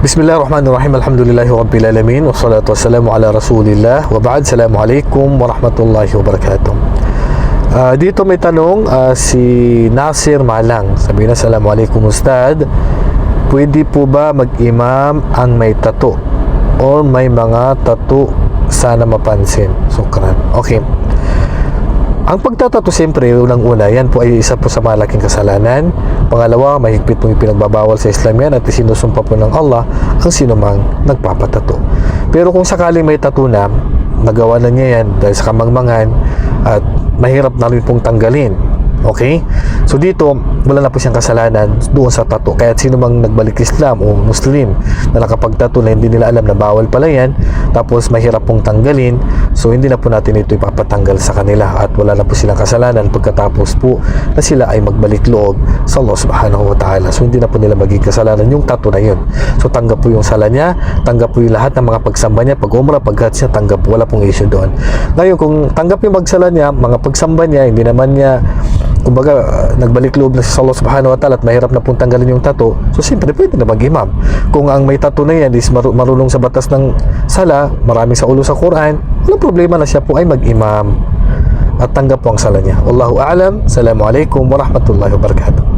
Bismillahirrahmanirrahim. Alhamdulillahi Rabbil Alamin. Wassalatu wassalamu ala Rasulillah. Wa ba'd. Assalamualaikum warahmatullahi wabarakatuh. Ah, dito may tanong ah, si Nasir Malang. Sabi na, Assalamualaikum Ustad. Pwede po ba mag-imam ang may tato? Or may mga tato sana mapansin? Sukran. Okay. Ang pagtatato siyempre, unang-una, yan po ay isa po sa malaking kasalanan. Pangalawa, mahigpit pong ipinagbabawal sa Islam yan at isinusumpa po ng Allah ang sinumang nagpapatato. Pero kung sakaling may tato na, nagawa na niya yan dahil sa kamangmangan at mahirap na rin pong tanggalin. Okay? So dito, wala na po siyang kasalanan doon sa tato. Kaya sino mang nagbalik Islam o Muslim na nakapagtato na hindi nila alam na bawal pala yan, tapos mahirap pong tanggalin, so hindi na po natin ito ipapatanggal sa kanila at wala na po silang kasalanan pagkatapos po na sila ay magbalik loob sa Allah subhanahu wa ta'ala. So hindi na po nila magiging kasalanan yung tato na yun. So tanggap po yung sala niya, tanggap po yung lahat ng mga pagsamba niya, pag umrah, pag niya, tanggap po, wala pong issue doon. Ngayon, kung tanggap yung magsala niya, mga pagsamba niya, hindi naman niya kumbaga nagbalik loob na sa Allah subhanahu wa ta'ala at mahirap na pong tanggalin yung tato so siyempre pwede na mag-imam kung ang may tato na yan is maru- marunong sa batas ng sala maraming sa ulo sa Quran walang problema na siya po ay mag-imam at tanggap po ang sala niya. Wallahu a'lam. Assalamualaikum warahmatullahi wabarakatuh